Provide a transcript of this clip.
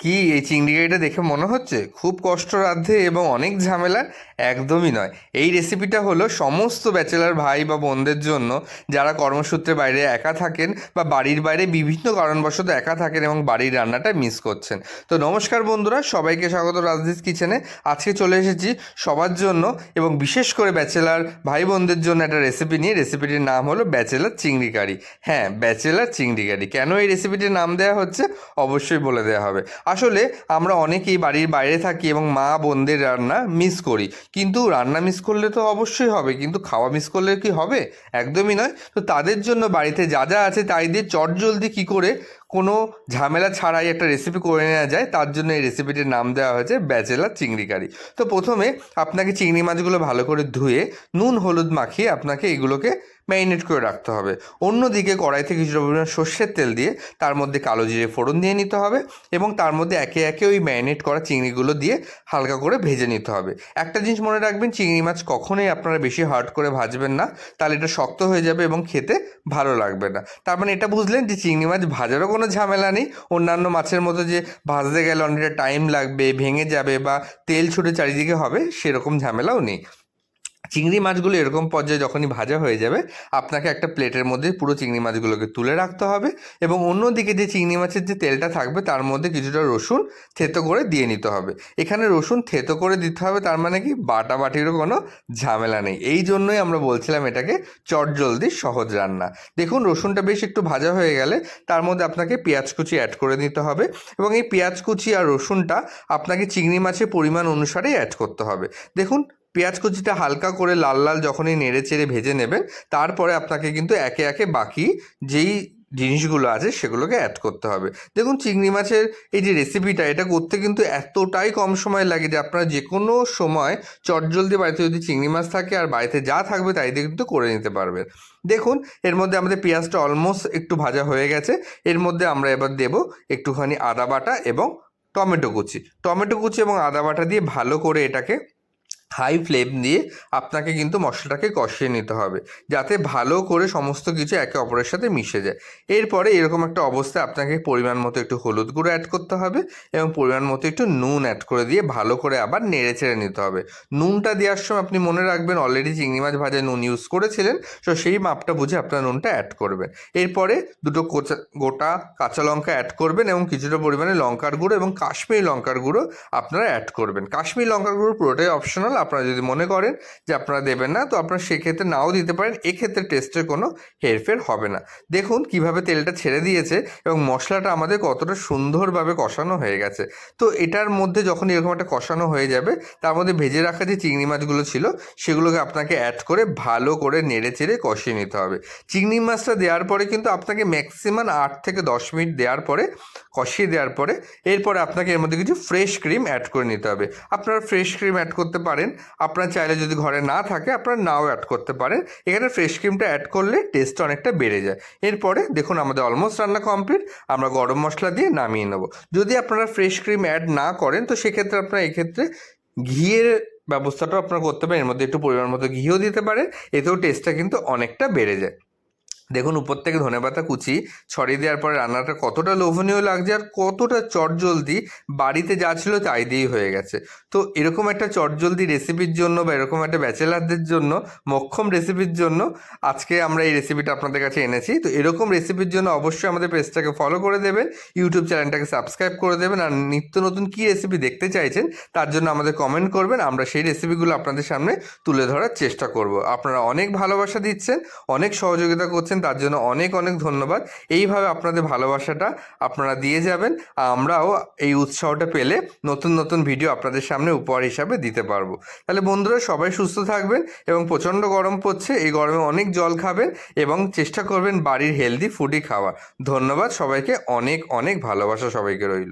কি এই চিংড়ি কারিটা দেখে মনে হচ্ছে? খুব কষ্টরাধ্যে এবং অনেক ঝামেলার একদমই নয়। এই রেসিপিটা হলো সমস্ত ব্যাচেলার ভাই বা বোনদের জন্য যারা কর্মসূত্রে বাইরে একা থাকেন বা বাড়ির বাইরে বিভিন্ন কারণবশত একা থাকেন এবং বাড়ির রান্নাটা মিস করছেন। তো নমস্কার বন্ধুরা, সবাইকে স্বাগত রাজদীপ কিচেনে। আজকে চলে এসেছি সবার জন্য এবং বিশেষ করে ব্যাচেলার ভাই বোনদের জন্য একটা রেসিপি নিয়ে। রেসিপিটির নাম হলো ব্যাচেলার চিংড়ি কারি হ্যাঁ ব্যাচেলার চিংড়ি কারি কেন এই রেসিপিটির নাম দেওয়া হচ্ছে? অবশ্যই বলে দেওয়া হবে। আসলে আমরা অনেকেই বাড়ির বাইরে থাকি এবং মা বোনদের রান্না মিস করি। কিন্তু রান্না মিস করলে তো অবশ্যই হবে, কিন্তু খাওয়া মিস করলে কি হবে? একদমই নয়। তো তাদের জন্য বাড়িতে যা যা আছে তাই দিয়ে চটজলদি কী করে কোনো ঝামেলা ছাড়াই একটা রেসিপি করে নেওয়া যায়, তার জন্য এই রেসিপিটির নাম দেওয়া হয়েছে ব্যাচেলার চিংড়ি কারি। তো প্রথমে আপনাকে চিংড়ি মাছগুলো ভালো করে ধুয়ে নুন, হলুদ মাখিয়ে আপনাকে এগুলোকে ম্যারিনেট করে রাখতে হবে। অন্যদিকে কড়াইতে কিছুটা পরিমাণ সর্ষের তেল দিয়ে তার মধ্যে কালো জিরে ফোড়ন দিয়ে নিতে হবে এবং তার মধ্যে একে একে ওই ম্যারিনেট করা চিংড়িগুলো দিয়ে হালকা করে ভেজে নিতে হবে। একটা জিনিস মনে রাখবেন, চিংড়ি মাছ কখনোই আপনারা বেশি হার্ড করে ভাজবেন না, তাহলে এটা শক্ত হয়ে যাবে এবং খেতে ভালো লাগবে না। তার মানে এটা বুঝলেন যে চিংড়ি মাছ ভাজারও কোনো ঝামেলা নেই, অন্যান্য মাছের মতো যে ভাজতে গেলে অনেকটা টাইম লাগবে, ভেঙে যাবে বা তেল ছুটে চারিদিকে হবে, সেরকম ঝামেলাও নেই। চিংড়ি মাছগুলো এরকম পর্যায়ে যখনই ভাজা হয়ে যাবে, আপনাকে একটা প্লেটের মধ্যে পুরো চিংড়ি মাছগুলোকে তুলে রাখতে হবে এবং অন্যদিকে যে চিংড়ি মাছের যে তেলটা থাকবে তার মধ্যে কিছুটা রসুন থেতো করে দিয়ে নিতে হবে। এখানে রসুন থেতো করে দিতে হবে, তার মানে কি বাটা বাটিরও কোনো ঝামেলা নেই। এই জন্যই আমরা বলছিলাম এটাকে চটজলদি সহজ রান্না। দেখুন, রসুনটা বেশ একটু ভাজা হয়ে গেলে তার মধ্যে আপনাকে পেঁয়াজ কুচি অ্যাড করে দিতে হবে এবং এই পেঁয়াজ কুচি আর রসুনটা আপনাকে চিংড়ি মাছের পরিমাণ অনুসারেই অ্যাড করতে হবে। দেখুন পেঁয়াজ কুচিটা হালকা করে লাল লাল যখনই নেড়ে চেড়ে ভেজে নেবেন তারপরে আপনাকে কিন্তু একে একে বাকি যেই জিনিসগুলো আছে সেগুলোকে অ্যাড করতে হবে। দেখুন, চিংড়ি মাছের এই যে রেসিপিটা এটা করতে কিন্তু এতটাই কম সময় লাগে যে আপনারা যে কোনো সময় চটজলদি বাড়িতে যদি চিংড়ি মাছ থাকে আর বাড়িতে যা থাকবে তাই দিয়ে কিন্তু করে নিতে পারবেন। দেখুন, এর মধ্যে আমাদের পেঁয়াজটা অলমোস্ট একটু ভাজা হয়ে গেছে। এর মধ্যে আমরা এবার দেব একটুখানি আদা বাটা এবং টমেটো কুচি। টমেটো কুচি এবং আদা বাটা দিয়ে ভালো করে এটাকে হাই ফ্লেম দিয়ে আপনাকে কিন্তু মশলাটাকে কষিয়ে নিতে হবে, যাতে ভালো করে সমস্ত কিছু একে অপরের সাথে মিশে যায়। এরপরে এরকম একটা অবস্থায় আপনাকে পরিমাণ মতো একটু হলুদ গুঁড়ো অ্যাড করতে হবে এবং পরিমাণ মতো একটু নুন অ্যাড করে দিয়ে ভালো করে আবার নেড়ে চেড়ে নিতে হবে। নুনটা দেওয়ার সময় আপনি মনে রাখবেন অলরেডি চিংড়ি মাছ ভাজায় নুন ইউজ করেছিলেন তো সেই মাপটা বুঝে আপনার নুনটা অ্যাড করবেন। এরপরে দুটো কোচা, গোটা কাঁচা লঙ্কা অ্যাড করবেন এবং কিছুটা পরিমাণে লঙ্কার গুঁড়ো এবং কাশ্মীরি লঙ্কার গুঁড়ো আপনারা অ্যাড করবেন। কাশ্মীরি লঙ্কার গুঁড়ো পুরোটাই অপশনাল আপনারা যদি মনে করেন যে আপনারা দেবেন না, তো আপনারা সেক্ষেত্রে নাও দিতে পারেন। এক্ষেত্রে টেস্টের কোনো হেরফের হবে না। দেখুন কীভাবে তেলটা ছেড়ে দিয়েছে এবং মশলাটা আমাদের কতটা সুন্দরভাবে কষানো হয়ে গেছে। তো এটার মধ্যে যখন এরকম একটা কষানো হয়ে যাবে, তার মধ্যে ভেজে রাখা যে চিংড়ি মাছগুলো ছিল, সেগুলোকে আপনাকে অ্যাড করে ভালো করে নেড়ে চেড়ে কষিয়ে নিতে হবে। চিংড়ি মাছটা দেওয়ার পরে কিন্তু আপনাকে ম্যাক্সিমাম আট থেকে দশ মিনিট দেওয়ার পরে, কষিয়ে দেওয়ার পরে, এরপরে আপনাকে এর মধ্যে কিছু ফ্রেশ ক্রিম অ্যাড করে নিতে হবে। আপনারা ফ্রেশ ক্রিম অ্যাড করতে পারেন আপনারা চাইলে যদি ঘরে না থাকে, আপনারা নাও অ্যাড করতে পারেন। এখানে ফ্রেশ ক্রিমটা অ্যাড করলে টেস্ট অনেকটা বেড়ে যায়। এরপরে দেখুন, আমাদের অলমোস্ট রান্না কমপ্লিট আমরা গরম মশলা দিয়ে নামিয়ে নেব। যদি আপনারা ফ্রেশ ক্রিম অ্যাড না করেন, তো সেক্ষেত্রে আপনারা এক্ষেত্রে ঘিয়ের ব্যবস্থাটাও আপনারা করতে পারেন। এর মধ্যে একটু পরিমাণ মতো ঘিও দিতে পারেন। এতেও টেস্টটা কিন্তু অনেকটা বেড়ে যায়। দেখুন, উপর থেকে ধনেপাতা কুচি ছড়িয়ে দেওয়ার পরে রান্নাটা কতটা লোভনীয় লাগছে আর কতটা চটজলদি বাড়িতে যা ছিল তাই দিয়েই হয়ে গেছে। তো এরকম একটা চটজলদি রেসিপির জন্য বা এরকম একটা ব্যাচেলারদের জন্য, মক্ষম রেসিপির জন্য আজকে আমরা এই রেসিপিটা আপনাদের কাছে এনেছি। তো এরকম রেসিপির জন্য অবশ্যই আমাদের পেজটাকে ফলো করে দেবেন, ইউটিউব চ্যানেলটাকে সাবস্ক্রাইব করে দেবেন আর নিত্য নতুন কী রেসিপি দেখতে চাইছেন তার জন্য আমাদের কমেন্ট করবেন, আমরা সেই রেসিপিগুলো আপনাদের সামনে তুলে ধরার চেষ্টা করব। আপনারা অনেক ভালোবাসা দিচ্ছেন, অনেক সহযোগিতা করছেন তার জন্য অনেক অনেক ধন্যবাদ। এইভাবে আপনাদের ভালোবাসাটা আপনারা দিয়ে যাবেন, আমরাও এই উৎসাহটা পেলে নতুন নতুন ভিডিও আপনাদের সামনে উপহার হিসাবে দিতে পারব। তাহলে বন্ধুরা, সবাই সুস্থ থাকবেন এবং প্রচণ্ড গরম পড়ছে, এই গরমে অনেক জল খাবেন এবং চেষ্টা করবেন বাড়ির হেলদি ফুডই খাওয়ার। ধন্যবাদ, সবাইকে অনেক অনেক ভালোবাসা সবাইকে রইল।